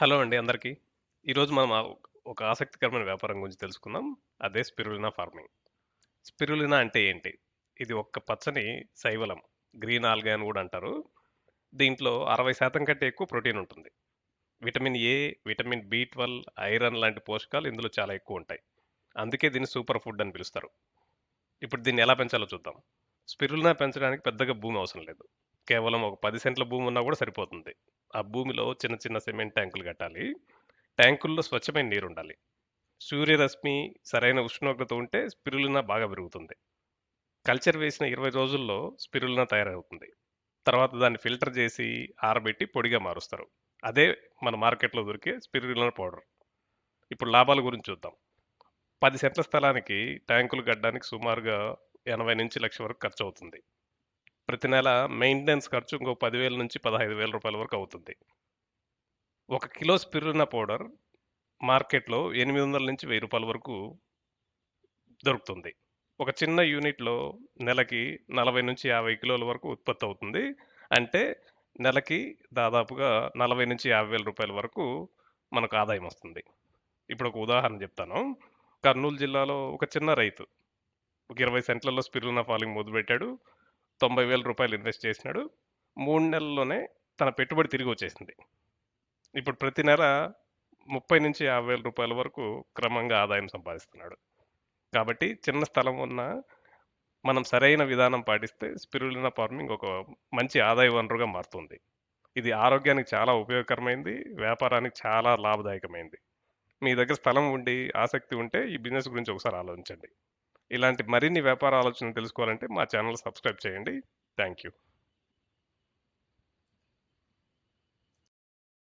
Hello అండి అందరికీ. ఈరోజు మనం ఒక ఆసక్తికరమైన వ్యాపారం గురించి తెలుసుకుందాం. అదే స్పిరులినా ఫార్మింగ్. స్పిరులినా అంటే ఏంటి? ఇది ఒక్క పచ్చని శైవలం. గ్రీన్ ఆల్గే అని కూడా అంటారు. దీంట్లో 60% కంటే ఎక్కువ ప్రోటీన్ ఉంటుంది. విటమిన్ ఏ, విటమిన్ బి12, ఐరన్ లాంటి పోషకాలు ఇందులో చాలా ఎక్కువ ఉంటాయి అందుకే దీన్ని సూపర్ ఫుడ్ అని పిలుస్తారు. ఇప్పుడు దీన్ని ఎలా పెంచాలో చూద్దాం. స్పిరులినా పెంచడానికి పెద్దగా భూమి అవసరం లేదు. కేవలం ఒక పది సెంట్ల భూమి ఉన్నా కూడా సరిపోతుంది. ఆ భూమిలో చిన్న చిన్న సిమెంట్ ట్యాంకులు కట్టాలి. ట్యాంకుల్లో స్వచ్ఛమైన నీరుండాలి. సూర్యరశ్మి, సరైన ఉష్ణోగ్రత ఉంటే స్పిరులినా బాగా పెరుగుతుంది. కల్చర్ వేసిన 20 రోజుల్లో స్పిరులినా తయారవుతుంది. తర్వాత దాన్ని ఫిల్టర్ చేసి, ఆరబెట్టి పొడిగా మారుస్తారు. అదే మన మార్కెట్‌లో దొరికే స్పిరులినా పౌడర్. ఇప్పుడు లాభాల గురించి చూద్దాం. పది సెంట్ల స్థలానికి ట్యాంకులు కట్టడానికి సుమారుగా ఎనభై నుంచి లక్ష వరకు ఖర్చు అవుతుంది ప్రతి నెల మెయింటెనెన్స్ ఖర్చు ఇంకో 10,000-15,000 రూపాయల వరకు అవుతుంది. ఒక కిలో స్పిరులినా పౌడర్ మార్కెట్‌లో 800-1000 రూపాయల వరకు దొరుకుతుంది. ఒక చిన్న యూనిట్‌లో నెలకి 40-50 కిలోల వరకు ఉత్పత్తి అవుతుంది. అంటే నెలకి దాదాపుగా నలభై నుంచి యాభై వేల రూపాయల వరకు మనకు ఆదాయం వస్తుంది. ఇప్పుడు ఒక ఉదాహరణ చెప్తాను. కర్నూలు జిల్లాలో ఒక చిన్న రైతు. ఒక 20 సెంట్లలో స్పిరులినా ఫాలింగ్ మొదలుపెట్టాడు. తొంభై వేల రూపాయలు ఇన్వెస్ట్ చేసినాడు. మూడు నెలల్లోనే తన పెట్టుబడి తిరిగి వచ్చేసింది. ఇప్పుడు ప్రతి నెల ముప్పై నుంచి యాభై వేల రూపాయల వరకు క్రమంగా ఆదాయం సంపాదిస్తున్నాడు. కాబట్టి చిన్న స్థలం ఉన్న మనం సరైన విధానం పాటిస్తే స్పిరులినా ఫార్మింగ్ ఒక మంచి ఆదాయ వనరుగా మారుతుంది. ఇది ఆరోగ్యానికి చాలా ఉపయోగకరమైంది. వ్యాపారానికి చాలా లాభదాయకమైంది. మీ దగ్గర స్థలం ఉండి, ఆసక్తి ఉంటే ఈ బిజినెస్ గురించి ఒకసారి ఆలోచించండి. ఇలాంటి మరిన్ని వ్యాపార ఆలోచనలు తెలుసుకోవాలంటే మా ఛానల్ సబ్స్క్రైబ్ చేయండి. Thank you.